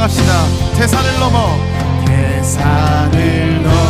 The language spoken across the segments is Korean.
찬양합시다. 태산을 넘어 태산을 넘어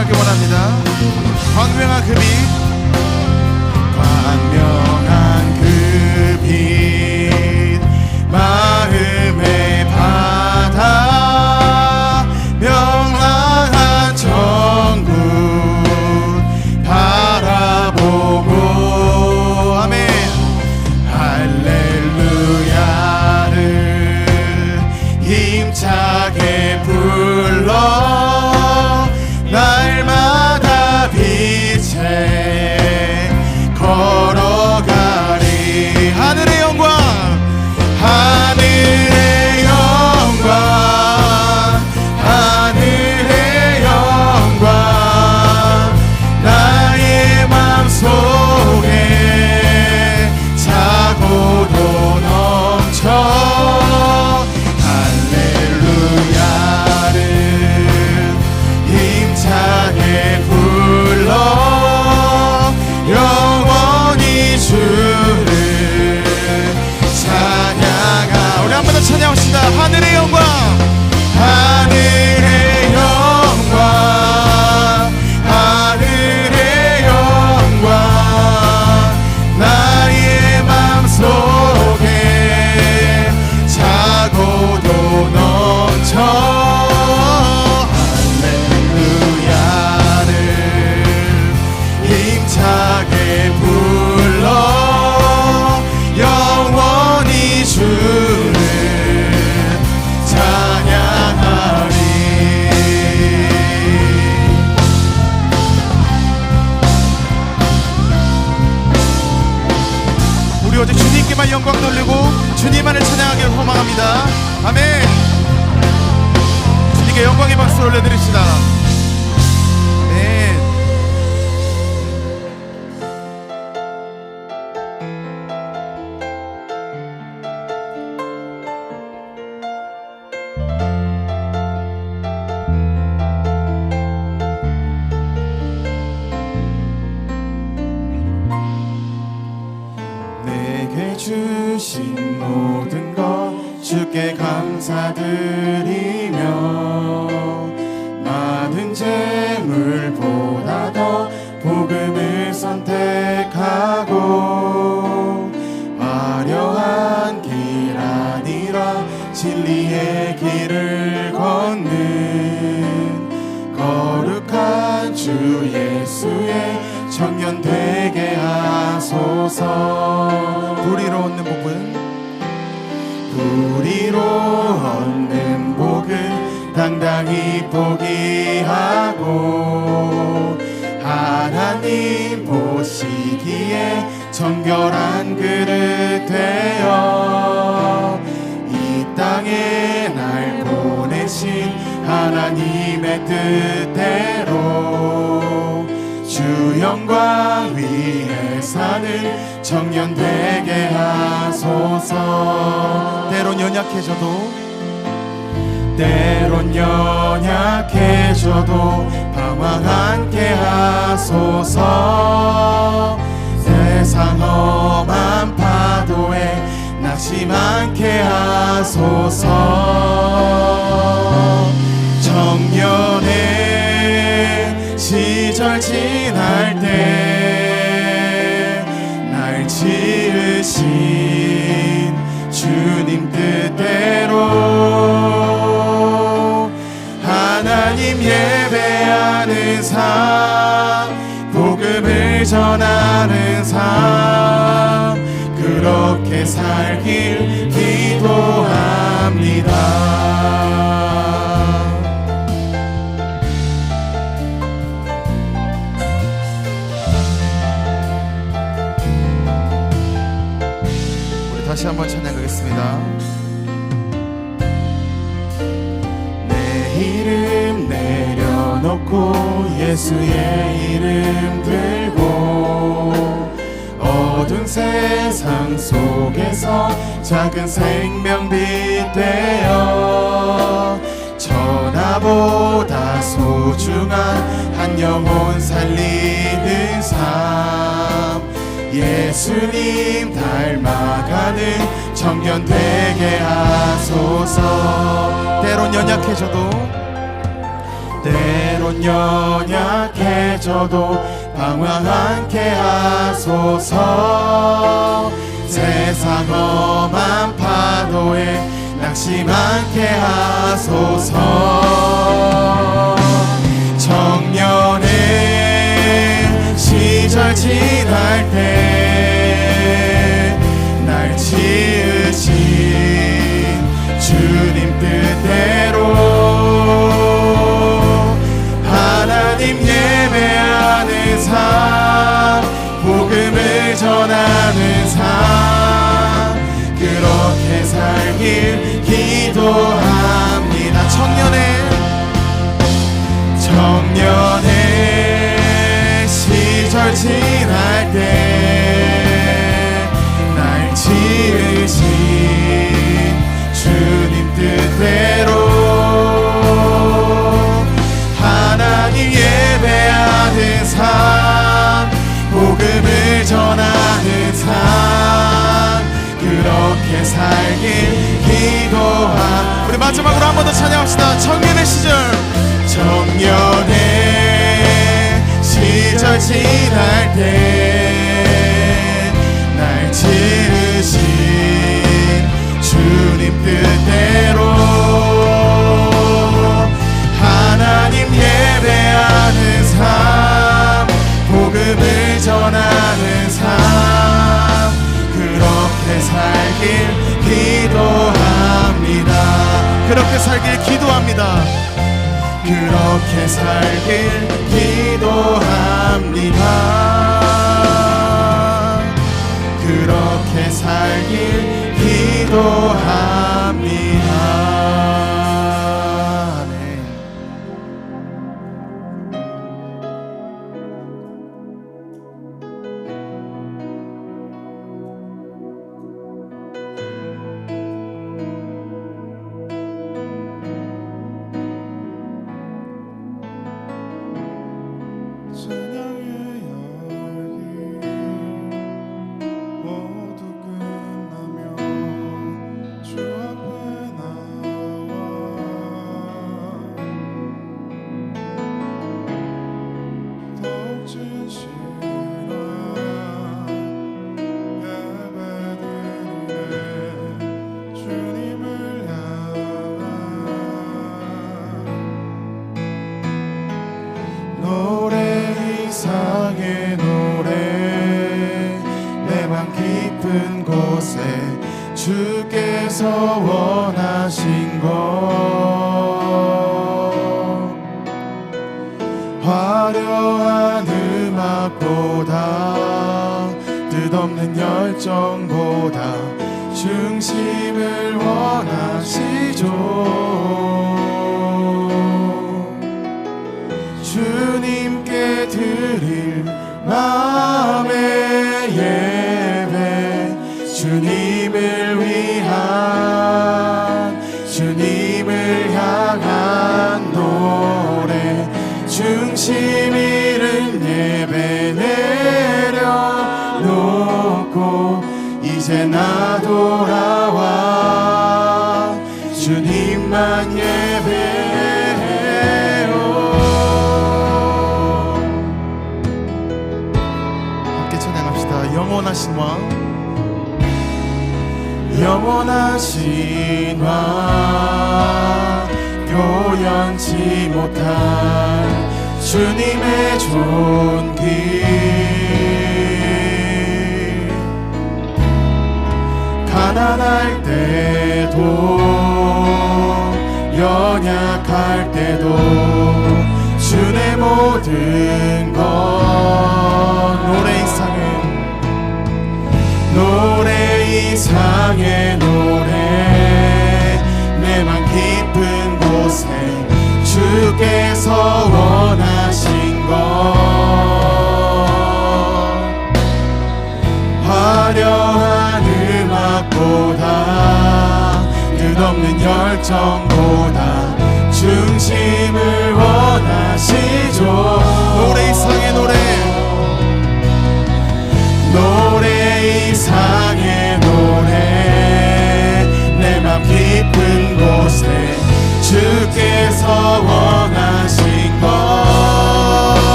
찬양하기 원합니다. 광명아 금이 선택하고 화려한 길 아니라 진리의 길을 걷는 거룩한 주 예수의 청년 되게 하소서. 당당히 포기하고 하나님 정결한 그릇 되어 이 땅에 날 보내신 하나님의 뜻대로 주 영광 위에 사는 청년 되게 하소서. 때론 연약해져도 때론 연약해져도 방황 않게 하소서 세상 험한 파도에 낙심 않게 하소서. 청년의 시절 지날 때 날 지으신 주님 뜻대로 하나님 예배하는 삶 복음을 전하 살길 기도합니다 우리 다시 한번 찬양하겠습니다. 내 이름 내려놓고 예수의 이름 들고 어두운 세상 속에서 작은 생명빛 되어 천하보다 소중한 한 영혼 살리는 삶. 예수님 닮아가는 청년 되게 하소서. 때론 연약해져도 때론 연약해져도 방황 않게 하소서. 세상 험한 파도에 낙심 않게 하소서. 청년의 시절 지날 때 화려한 음악보다 뜻없는 열정보다 중심을 원하시죠. 주님께 드릴 마음의 예배 주님 내려놓고 이제 나 돌아와. 주님만 예배해요. 영원하신 왕. 영원하신 왕. 표현치 못할 주님의 존 가난할 때도 연약할 때도 주의 모든 것 노래 이상은 노래 이상의 노래 내맘 깊은 곳에 주께서 원하신 것 뜻없는 열정보다 중심을 원하시죠. 노래 이상의 노래. 노래 이상의 노래. 내 맘 깊은 곳에 주께서 원하신 것.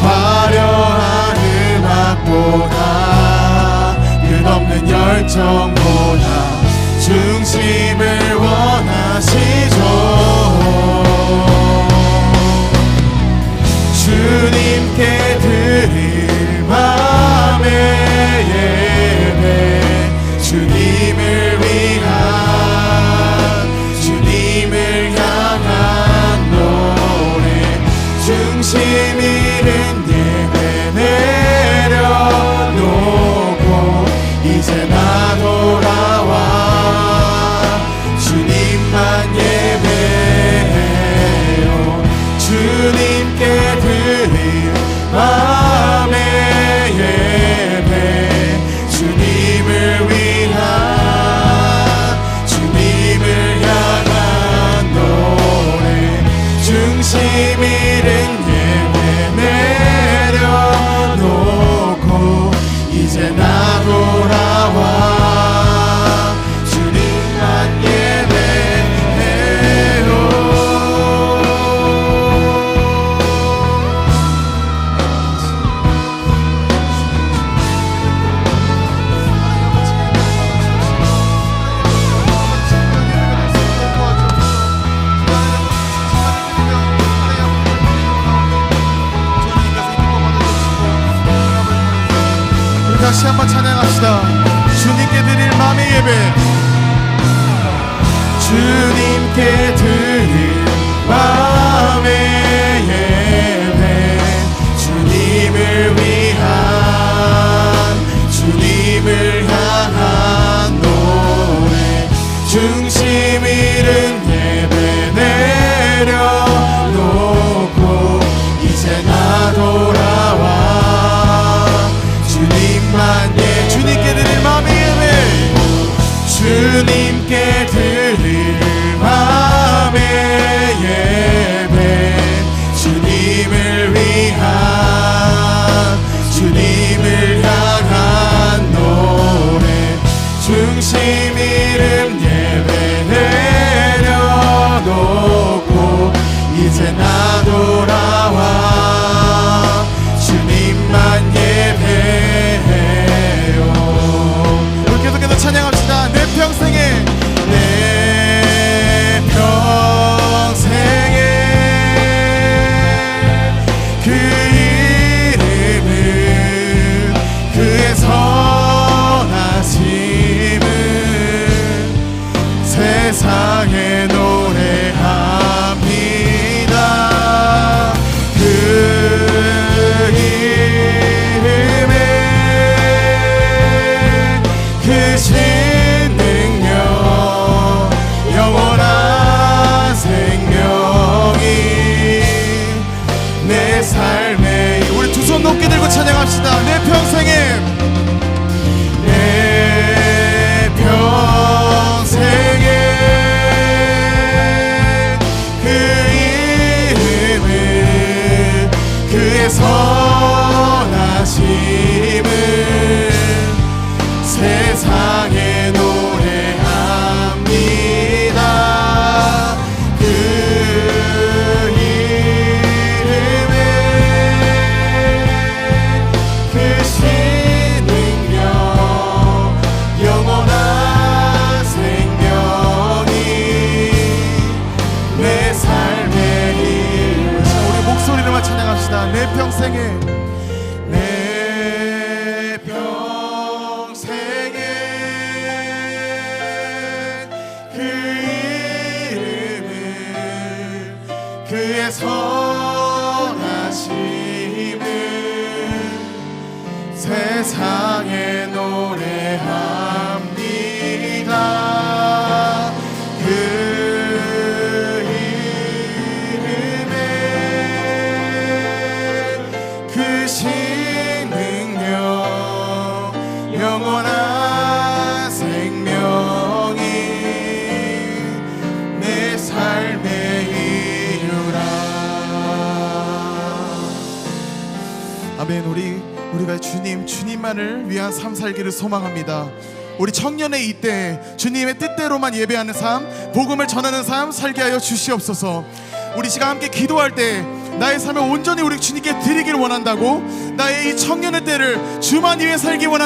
화려한 음악보다 끝없는 열정보 찬양합시다. 주님께 드릴 마음의 예배. 주님께 드릴 중심 잃은 예배 내려놓고 이제 나 돌아 세상에 찬양합시다. 내 평생에. 내 평생에 그 이름을 그의 선 아멘. 우리 우리가 주님 주님만을 위한 삶 살기를 소망합니다. 우리 청년의 이때 주님의 뜻대로만 예배하는 삶 복음을 전하는 삶 살게 하여 주시옵소서. 우리 시간 함께 기도할 때 나의 삶을 온전히 우리 주님께 드리기를 원한다고 나의 이 청년의 때를 주만 위해 살기 원한